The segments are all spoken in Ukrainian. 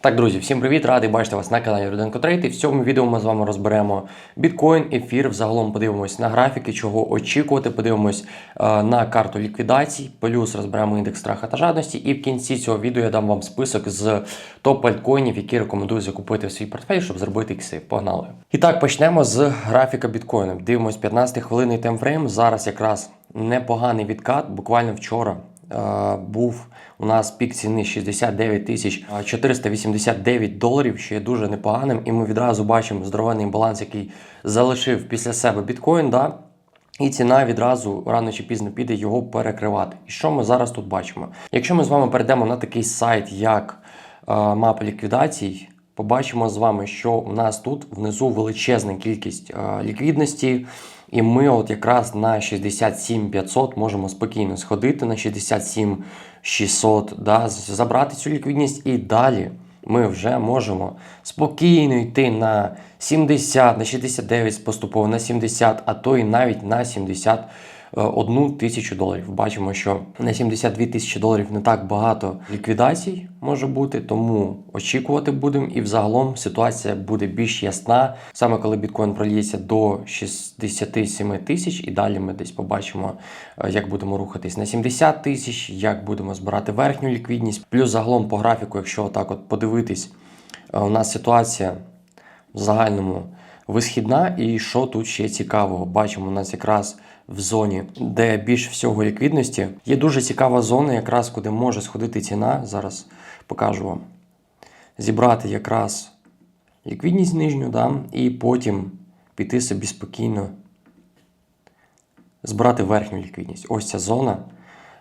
Так, друзі, всім привіт! Радий бачити вас на каналі Руденко Трейд. І в цьому відео ми з вами розберемо біткоін, ефір. Взагалом подивимось на графіки, чого очікувати. Подивимось е, на карту ліквідацій, плюс розберемо індекс страха та жадності. І в кінці цього відео я дам вам список з топ альткоїнів, які рекомендую закупити в свій портфель, щоб зробити ікси. Погнали! І так, почнемо з графіка біткоїну. Дивимось 15 хвилинний темфрейм. Зараз якраз непоганий відкат. Буквально вчора був у нас пік ціни 69 тисяч 489 доларів, що є дуже непоганим. І ми відразу бачимо здоровенний баланс, який залишив після себе біткоін. Да? І ціна відразу рано чи пізно піде його перекривати. І що ми зараз тут бачимо? Якщо ми з вами перейдемо на такий сайт, як мапа ліквідацій, побачимо з вами, що у нас тут внизу величезна кількість ліквідності. І ми от якраз на 67500 можемо спокійно сходити на 67 600, да, забрати цю ліквідність. І далі ми вже можемо спокійно йти на 70, на 69 поступово, на 70, а то і навіть на 71 тисячу доларів. Бачимо, що на 72 тисячі доларів не так багато ліквідацій може бути, тому очікувати будемо. І взагалом ситуація буде більш ясна. Саме коли біткоін проліється до 67 тисяч, і далі ми десь побачимо, е, як будемо рухатись на 70 тисяч, як будемо збирати верхню ліквідність. Плюс загалом по графіку, якщо отак от подивитись, е, у нас ситуація в загальному висхідна. І що тут ще цікавого? Бачимо, у нас якраз в зоні, де більш всього ліквідності, є дуже цікава зона, якраз куди може сходити ціна. Зараз покажу вам. Зібрати якраз ліквідність нижню, да, і потім піти собі спокійно збирати верхню ліквідність. Ось ця зона,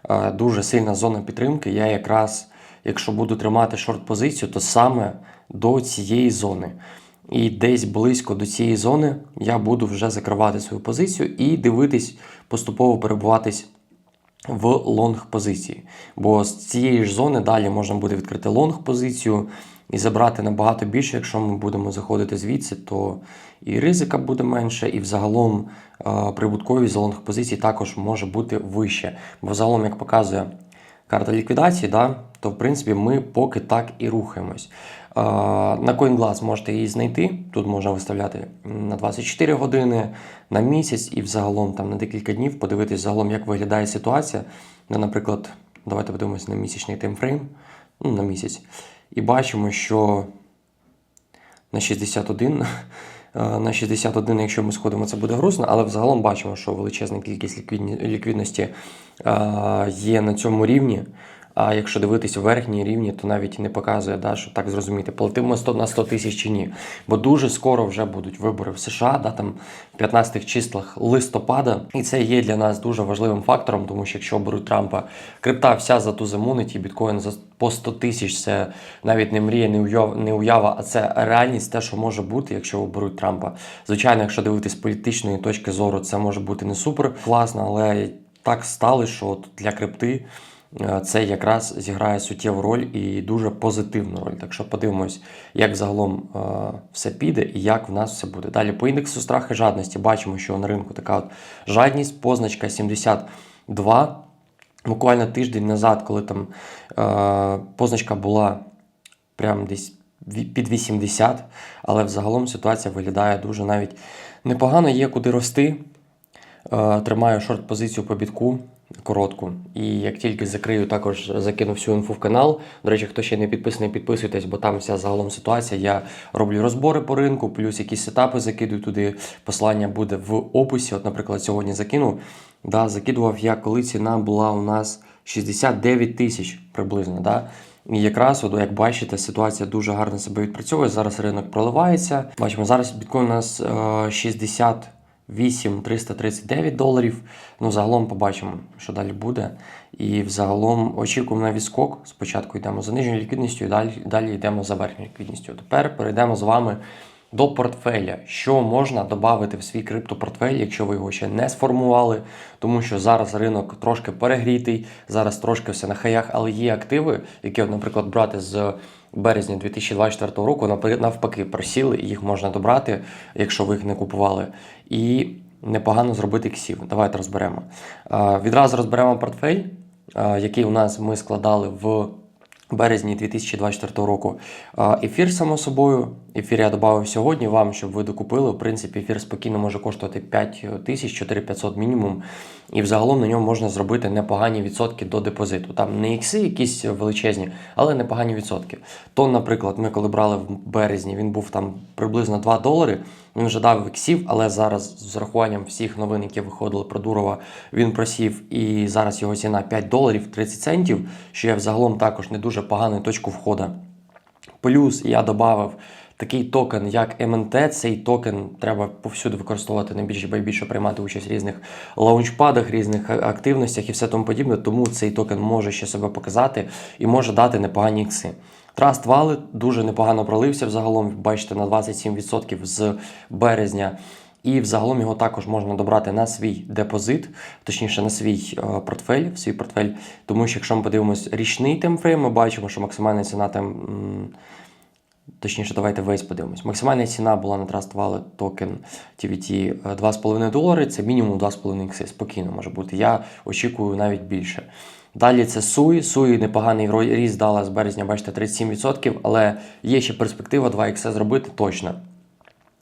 е, дуже сильна зона підтримки. Я якраз, якщо буду тримати шорт-позицію, то саме до цієї зони. І десь близько до цієї зони я буду вже закривати свою позицію і дивитись, поступово перебуватись в лонг позиції. Бо з цієї ж зони далі можна буде відкрити лонг позицію і забрати набагато більше. Якщо ми будемо заходити звідси, то і ризика буде менше, і взагалом е, прибутковість за лонг позиції також може бути вище. Бо взагалом, як показує карта ліквідації, да, то в принципі ми поки так і рухаємось. На CoinGlass можете її знайти. Тут можна виставляти на 24 години, на місяць і взагалом там на декілька днів подивитись загалом, як виглядає ситуація. Ну, наприклад, давайте подивимося на місячний таймфрейм, ну, на місяць. І бачимо, що на 61. Е, На 61, якщо ми сходимо, це буде грустно, але взагалом бачимо, що величезна кількість ліквідності е, є на цьому рівні. А якщо дивитись верхні рівні, то навіть не показує, да, що так зрозуміти, платимо 100 на 100 тисяч чи ні. Бо дуже скоро вже будуть вибори в США, да, там в 15-х числах листопада. І це є для нас дуже важливим фактором, тому що якщо беруть Трампа, крипта вся затуземунить, і біткоін за по 100 тисяч це навіть не мрія, не уява, не уява, а це реальність, те, що може бути, якщо оберуть Трампа. Звичайно, якщо дивитись з політичної точки зору, це може бути не супер класно, але так стали, що для крипти. Е, Це якраз зіграє суттєву роль і дуже позитивну роль. Так що подивимось, як загалом е, все піде і як в нас все буде. Далі по індексу страху і жадності бачимо, що на ринку така от жадність, позначка 72. Буквально тиждень назад, коли там е, позначка була прям десь під 80, але взагалом ситуація виглядає дуже навіть непогано, є куди рости. Тримаю шорт-позицію по бітку коротку. І як тільки закрию, також закину всю інфу в канал. До речі, хто ще не підписаний, підписуйтесь, бо там вся загалом ситуація. Я роблю розбори по ринку, плюс якісь сетапи закидую туди. Посилання буде в описі. От, наприклад, сьогодні закинув. Да, закидував я, коли ціна була у нас 69 тисяч приблизно. Да? І якраз, от, як бачите, ситуація дуже гарно себе відпрацьовує. Зараз ринок проливається. Бачимо, зараз біткоін у нас е, 60 8 339 доларів. Ну, загалом побачимо, що далі буде. І взагалом очікуємо на відскок. Спочатку йдемо за нижньою ліквідністю, і далі, далі йдемо за верхньою ліквідністю. Тепер перейдемо з вами до портфеля. Що можна додати в свій криптопортфель, якщо ви його ще не сформували, тому що зараз ринок трошки перегрітий, зараз трошки все на хаях, але є активи, які, наприклад, брати з березня 2024 року, навпаки, просіли, їх можна добрати, якщо ви їх не купували. І непогано зробити ксів. Давайте розберемо. Відразу розберемо портфель, який у нас ми складали в березні 2024 року. Ефір, само собою, ефір я додав сьогодні вам, щоб ви докупили. В принципі, ефір спокійно може коштувати 5 тисяч 4500 мінімум. І взагалом на ньому можна зробити непогані відсотки до депозиту. Там не ікси якісь величезні, але непогані відсотки. То, наприклад, ми коли брали в березні, він був там приблизно 2 долари. Він вже дав іксів, але зараз з урахуванням всіх новин, які виходили про Дурова, він просів, і зараз його ціна 5 доларів 30 центів, що є взагалом також не дуже погану точку входу. Плюс я додав такий токен, як МНТ. Цей токен треба повсюди використовувати на біржі Bybit, приймати участь в різних лаунчпадах, різних активностях і все тому подібне. Тому цей токен може ще себе показати і може дати непогані ікси. Wallet дуже непогано пролився взагалом. Бачите, на 27% з березня. І взагалом його також можна добрати на свій депозит, точніше на свій е, портфель, в свій портфель. Тому що якщо ми подивимось річний темфрейм, ми бачимо, що максимальна ціна там. Точніше, давайте весь подивимось. Максимальна ціна була на Trust Wallet токен TVT е, 2,5 долари. Це мінімум 2,5 ікси. Спокійно може бути. Я очікую навіть більше. Далі це Суї. Суї непоганий ріст дала з березня, бачите, 37%, але є ще перспектива 2 ікси зробити точно.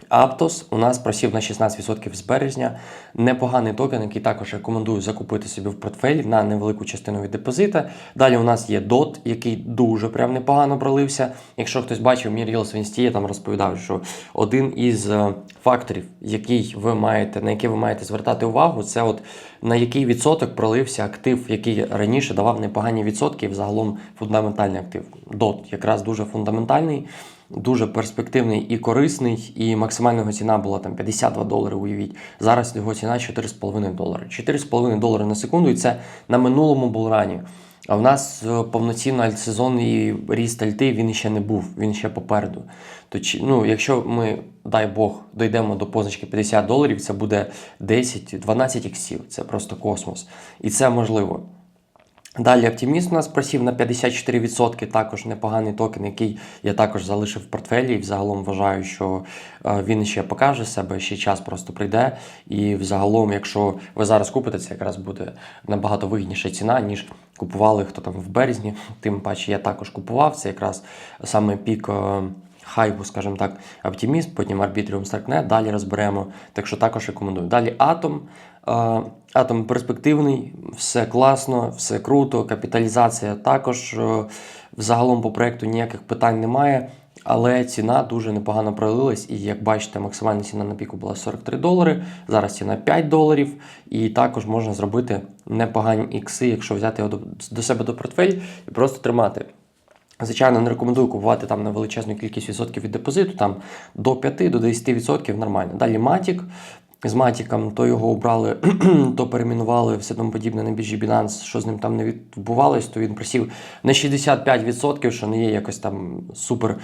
Аптос у нас просів на 16% з березня. Непоганий токен, який також рекомендую закупити собі в портфель на невелику частину від депозита. Далі у нас є DOT, який дуже прям непогано пролився. Якщо хтось бачив мій Reels в я там розповідав, що один із е, факторів, який ви маєте, на який ви маєте звертати увагу, це от на який відсоток пролився актив, який раніше давав непогані відсотки, і взагалом фундаментальний актив. DOT якраз дуже фундаментальний дуже перспективний і корисний, і максимальна його ціна була там 52 долари, уявіть. Зараз його ціна 4,5 долари. 4,5 долари на секунду, і це на минулому булрані. А в нас е, повноцінно альтсезон і ріст альти він ще не був, він ще попереду. То ну, якщо ми, дай Бог, дійдемо до позначки 50 доларів, це буде 10-12 іксів. Це просто космос. І це можливо. Далі оптиміст у нас просів на 54%, також непоганий токен, який я також залишив в портфелі. І взагалом вважаю, що е, він ще покаже себе, ще час просто прийде. І взагалом, якщо ви зараз купите, це якраз буде набагато вигідніша ціна, ніж купували хто там в березні. Тим паче я також купував. Це якраз саме пік. Е, Хайпу, скажімо так, Оптиміст, потім Arbitrium Starknet, далі розберемо. Так що також рекомендую. Далі Атом. Е, Атом перспективний, все класно, все круто, капіталізація також. е, Взагалом по проекту ніяких питань немає, але ціна дуже непогано пролилась. І як бачите, максимальна ціна на піку була 43 долари. Зараз ціна 5 доларів. І також можна зробити непогані ікси, якщо взяти його до себе до портфель і просто тримати. Звичайно, не рекомендую купувати там на величезну кількість відсотків від депозиту, там до 5 до 10 відсотків нормально. Далі Matic. З Матіком то його обрали, то перейменували все тому подібне на біржі Binance, що з ним там не відбувалось, то він просів на 65%, що не є якось там супер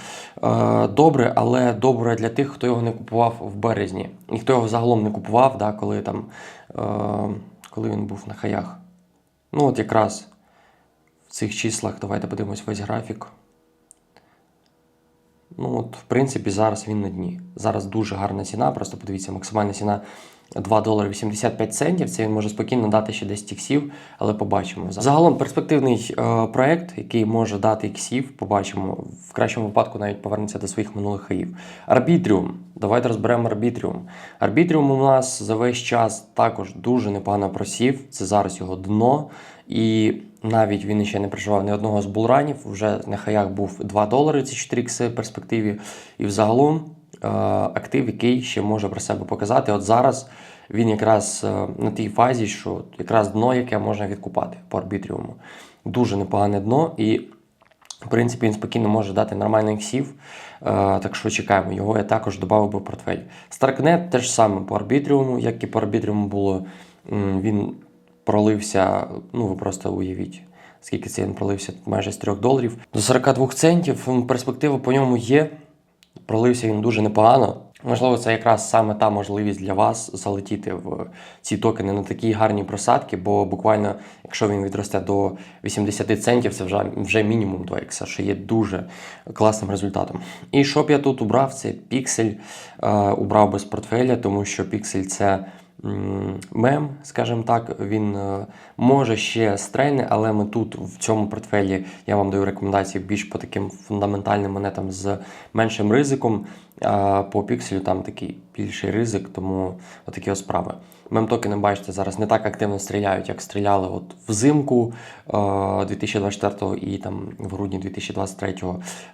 е, добре, але добре для тих, хто його не купував в березні. І хто його загалом не купував, да, коли там е, коли він був на хаях. Ну, от якраз цих числах давайте подивимось весь графік. Ну, от, в принципі, зараз він на дні. Зараз дуже гарна ціна. Просто подивіться, максимальна ціна 2 долари 85 центів. Це він може спокійно дати ще 10 іксів, але побачимо. Загалом перспективний е, проект, який може дати іксів, побачимо. В кращому випадку навіть повернеться до своїх минулих хаїв. Арбітріум. Давайте розберемо арбітріум. Арбітріум у нас за весь час також дуже непогано просів. Це зараз його дно. І навіть він ще не проживав ні одного з булранів. Вже на хаях був 2 долари, це 4 ікси в перспективі. І взагалом е, актив, який ще може про себе показати. От зараз він якраз е, на тій фазі, що якраз дно, яке можна відкупати по арбітріуму. Дуже непогане дно, і в принципі він спокійно може дати нормальний іксів. Е, так що чекаємо. Його я також додав би в портфель. Старкнет теж саме по арбітріуму, як і по арбітріуму було. Він пролився, ну ви просто уявіть. Скільки це він пролився майже з 3 доларів до 42 центів. Перспектива по ньому є. Пролився він дуже непогано. Можливо, це якраз саме та можливість для вас залетіти в ці токени на такі гарні просадки, бо буквально, якщо він відросте до 80 центів, це вже, вже мінімум 2 ікса, що є дуже класним результатом. І що б я тут убрав, це піксель. Е, убрав без портфеля, тому що піксель це мем, скажімо так, він е, може ще стрельне, але ми тут в цьому портфелі я вам даю рекомендації більш по таким фундаментальним монетам з меншим ризиком. А по пікселю там такий більший ризик, тому отакі ось справи. Мем-токени, бачите, зараз не так активно стріляють, як стріляли от взимку е, 2024 і там в грудні 2023.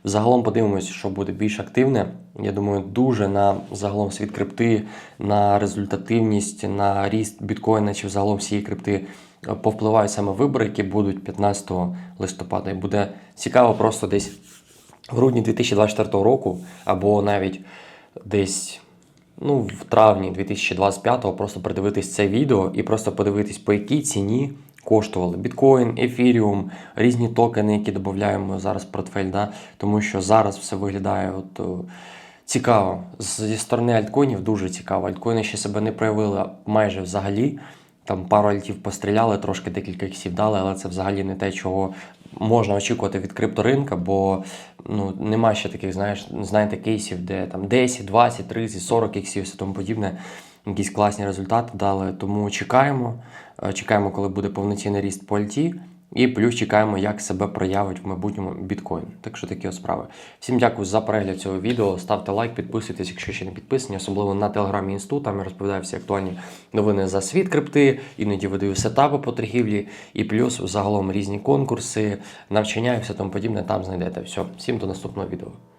Загалом подивимось, що буде більш активне. Я думаю, дуже на загалом світ крипти, на результативність, на ріст біткоїна чи взагалом всієї крипти е, повпливають саме вибори, які будуть 15 листопада. І буде цікаво просто десь в грудні 2024 року, або навіть десь ну, в травні 2025-го просто придивитись це відео і просто подивитись, по якій ціні коштували біткоін, ефіріум, різні токени, які додаємо зараз в портфель. Да? Тому що зараз все виглядає от, о, цікаво. Зі сторони альткоїнів дуже цікаво. Альткоїни ще себе не проявили майже взагалі. Там пару альтів постріляли, трошки декілька іксів дали, але це взагалі не те, чого можна очікувати від крипторинка, бо ну, нема ще таких, знаєш, знаєте, кейсів, де там 10, 20, 30, 40 іксів і тому подібне. Якісь класні результати дали. Тому чекаємо. Е, Чекаємо, коли буде повноцінний ріст по альті. І плюс чекаємо, як себе проявить в майбутньому біткоін. Так що такі ось справи. Всім дякую за перегляд цього відео. Ставте лайк, підписуйтесь, якщо ще не підписані, особливо на телеграмі інсту. Там я розповідаю всі актуальні новини за світ крипти, іноді видаю сетапи по торгівлі, і плюс загалом різні конкурси, навчання і все тому подібне. Там знайдете все. Всім до наступного відео.